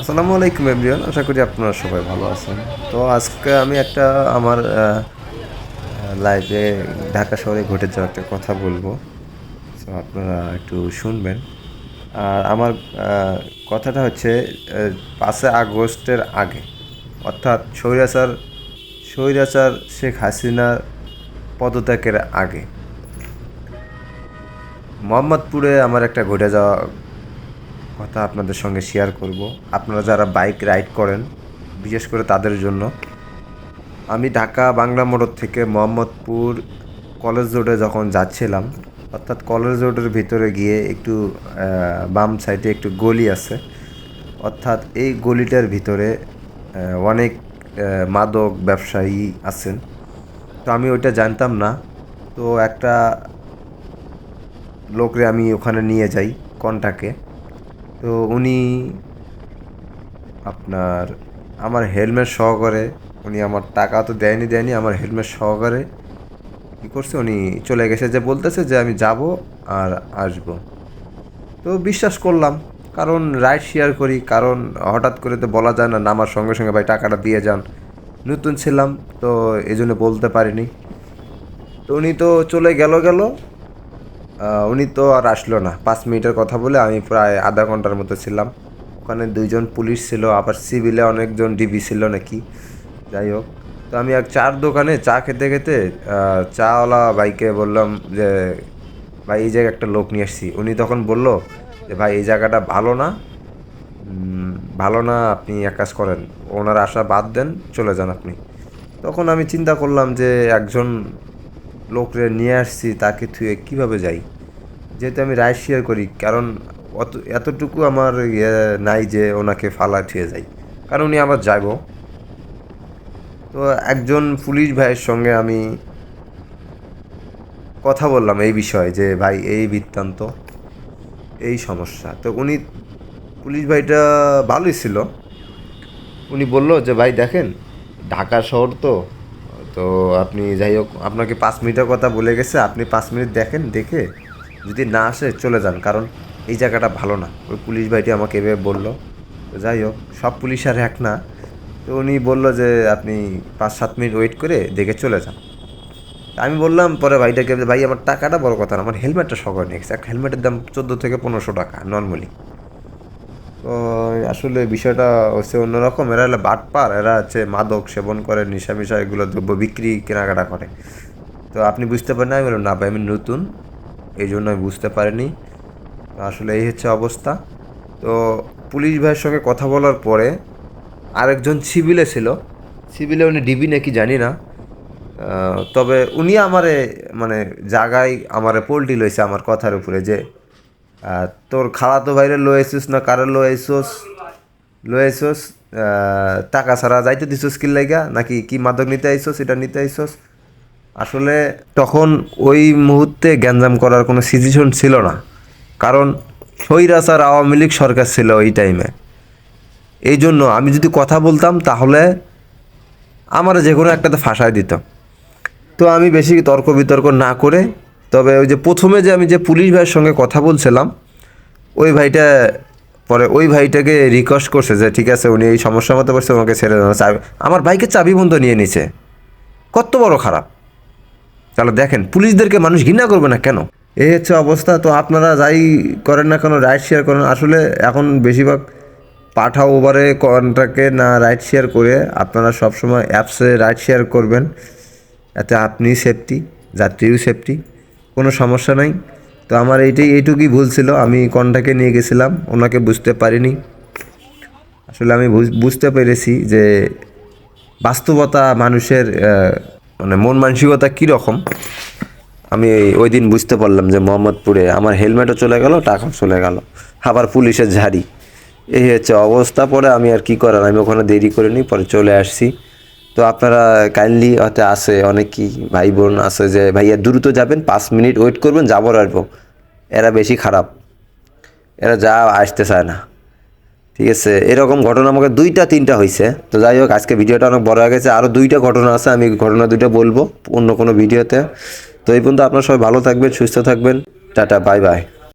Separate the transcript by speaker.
Speaker 1: আসসালামু আলাইকুম, এভরিওয়ান। আশা করি আপনারা সবাই ভালো আছেন। তো আজকে আমি একটা আমার লাইফে ঢাকা শহরে ঘটে যাওয়া একটা কথা বলব। তো আপনারা একটু শুনবেন। আর আমার কথাটা হচ্ছে পাঁচই আগস্টের আগে। অর্থাৎ স্বৈরাচার স্বৈরাচার শেখ হাসিনার পদত্যাগের আগে। মোহাম্মদপুরে আমার একটা ঘটে যাওয়া কথা আপনাদের সঙ্গে শেয়ার করব। আপনারা যারা বাইক রাইড করেন, বিশেষ করে তাদের জন্য, আমি ঢাকা বাংলা মোড়র থেকে মোহাম্মদপুর কলেজ রোডে যখন যাচ্ছিলাম, অর্থাৎ কলেজ রোডের ভিতরে গিয়ে একটু বাম সাইডে একটু গলি আছে, অর্থাৎ এই গলিটার ভিতরে অনেক মাদক ব্যবসায়ী আছেন। তো আমি ওইটা জানতাম না। তো একটা লোকরে আমি ওখানে নিয়ে যাই কন্টাকে তো উনি আপনার আমার হেলমেট সহকারে, উনি আমার টাকা তো দেয়নি দেয়নি, আমার হেলমেট সহকারে কী করছে, উনি চলে গেছে, যে বলতেছে যে আমি যাব আর আসব। তো বিশ্বাস করলাম, কারণ রাইড শেয়ার করি, কারণ হঠাৎ করে তো বলা যায় না, নামার সঙ্গে সঙ্গে ভাই টাকাটা দিয়ে যান। নতুন ছিলাম, তো এই জন্য বলতে পারিনি। তো উনি তো চলে গেল গেল উনি তো আর আসলো না। পাঁচ মিনিটের কথা বলে আমি প্রায় আধা ঘণ্টার মতো ছিলাম। ওখানে দুইজন পুলিশ ছিল, আবার সিভিলে অনেকজন ডিবি ছিল নাকি। যাই হোক, তো আমি এক চার দোকানে চা খেতে খেতে চাওয়ালা ভাইকে বললাম যে, ভাই, এই জায়গায় একটা লোক নিয়ে আসছি। উনি তখন বলল যে, ভাই, এই জায়গাটা ভালো না। ভালো না, আপনি এক কাজ করেন। ওনার আশা বাদ দেন, চলে যান আপনি। তখন আমি চিন্তা করলাম যে, একজন লোকরে নিয়ে আসছি, তাকে থুয়ে কীভাবে যাই? যেহেতু আমি রাইড শেয়ার করি, কারণ অত, এতটুকু আমার ইয়ে নাই যে ওনাকে ফালা থুয়ে যাই। কারণ উনি আবার যাব তো একজন পুলিশ ভাইয়ের সঙ্গে আমি কথা বললাম এই বিষয়ে যে, ভাই, এই বৃত্তান্ত, এই সমস্যা। তো উনি, পুলিশ ভাইটা ভালোই ছিল। উনি বলল যে, ভাই, দেখেন, ঢাকা শহর তো তো আপনি যাই হোক আপনাকে পাঁচ মিনিটের কথা বলে গেছে, আপনি পাঁচ মিনিট দেখেন, দেখে যদি না আসে চলে যান, কারণ এই জায়গাটা ভালো না। ওই পুলিশ ভাইটি আমাকে এভাবে বলল। তো যাই হোক সব পুলিশ আর এক না। তো উনি বলল যে, আপনি পাঁচ, সাত মিনিট ওয়েট করে দেখে চলে যান। আমি বললাম পরে ভাইটাকে, ভাই, আমার টাকাটা বড় কথা না, আমার হেলমেটটা সকাল নিয়ে গেছে। একটা হেলমেটের দাম চোদ্দ থেকে পনেরোশো টাকা নর্মালি তো আসলে বিষয়টা হচ্ছে অন্যরকম। এরা হলো বাটপার, এরা হচ্ছে মাদক সেবন করে নেশা মিশা এগুলো দ্রব্য বিক্রি, কেনাকাটা করে। তো আপনি বুঝতে পারেন আমি বললাম, না ভাই, আমি নতুন। এই জন্য আমি বুঝতে পারিনি। আসলে এই হচ্ছে অবস্থা। তো পুলিশ ভাইয়ের সঙ্গে কথা বলার পরে আরেকজন সিভিলে ছিল। সিভিলে উনি ডিবি নাকি জানি না। তবে উনি আমারে মানে জাগায়, আমারে পোল্টি লইছে আমার কথার উপরে যে তোর খালা তো বাইরে লো আইসোস না কারও লো আইসোস? লো আইসোস? টাকা ছাড়া যাইতে দিছোস কি লাইগা? নাকি কি মাদক নিতে আইসোস, এটা নিতে আইসোস? আসলে তখন ওই মুহূর্তে গ্যাঞ্জাম করার কোনো সিচুয়েশন ছিল না। কারণ স্বৈরাচার আওয়ামী লীগ সরকার ছিল ওই টাইমে এই জন্য আমি যদি কথা বলতাম, তাহলে আমার যে কোনো একটাতে ফাঁসায় দিত। তো আমি বেশি তর্ক বিতর্ক না করে তবে ওই যে প্রথমে যে আমি যে পুলিশ ভাইয়ের সঙ্গে কথা বলছিলাম, ওই ভাইটা পরে ওই ভাইটাকে রিকোয়েস্ট করছে যে, ঠিক আছে, উনি এই সমস্যার মতো পড়ছে আমাকে ছেড়ে দেওয়া চাবি আমার বাইকের চাবি বন্ধ নিয়ে নিছে কত বড় খারাপ। তাহলে দেখেন, পুলিশদেরকে মানুষ ঘৃণা করবে না কেন? এই হচ্ছে অবস্থা। তো আপনারা যাই করেন না কেন রাইড শেয়ার করেন। আসলে এখন বেশিরভাগ পাঠা ওভারে কন্ট্রাক্টে না রাইড শেয়ার করে আপনারা সবসময় অ্যাপসে রাইড শেয়ার করবেন। এতে আপনি সেফটি যাত্রীও সেফটি কোনো সমস্যা নাই। তো আমার এইটাই, এইটুকুই ভুল ছিল। আমি কন্টাকে নিয়ে গেছিলাম, ওনাকে বুঝতে পারিনি। আসলে আমি বুঝ- বুঝতে পেরেছি যে বাস্তবতা মানুষের মানে মন মানসিকতা কীরকম। আমি ওই দিন বুঝতে পারলাম যে মোহাম্মদপুরে আমার হেলমেটও চলে গেল, টাকাও চলে গেল। আবার পুলিশের ঝাড়ি। এই হচ্ছে অবস্থা, পরে আমি আর কি করার? আমি ওখানে দেরি করিনি পরে চলে আসছি। তো আপনারা কাইন্ডলি হয়তো আসে অনেকই ভাই বোন আছে যে, ভাইয়া, দ্রুত যাবেন, পাঁচ মিনিট ওয়েট করবেন, যাব আসব। এরা বেশি খারাপ। এরা যা আসতে চায় না। ঠিক আছে? এরকম ঘটনা আমাকে দুইটা, তিনটা হয়েছে তো যাই হোক, আজকে ভিডিওটা অনেক বড় হয়ে গেছে। আরও দুইটা ঘটনা আছে, আমি ঘটনা দুইটা বলব অন্য কোনো ভিডিওতে। তো এই পর্যন্ত আপনারা সবাই ভালো থাকবেন, সুস্থ থাকবেন। Tata bye bye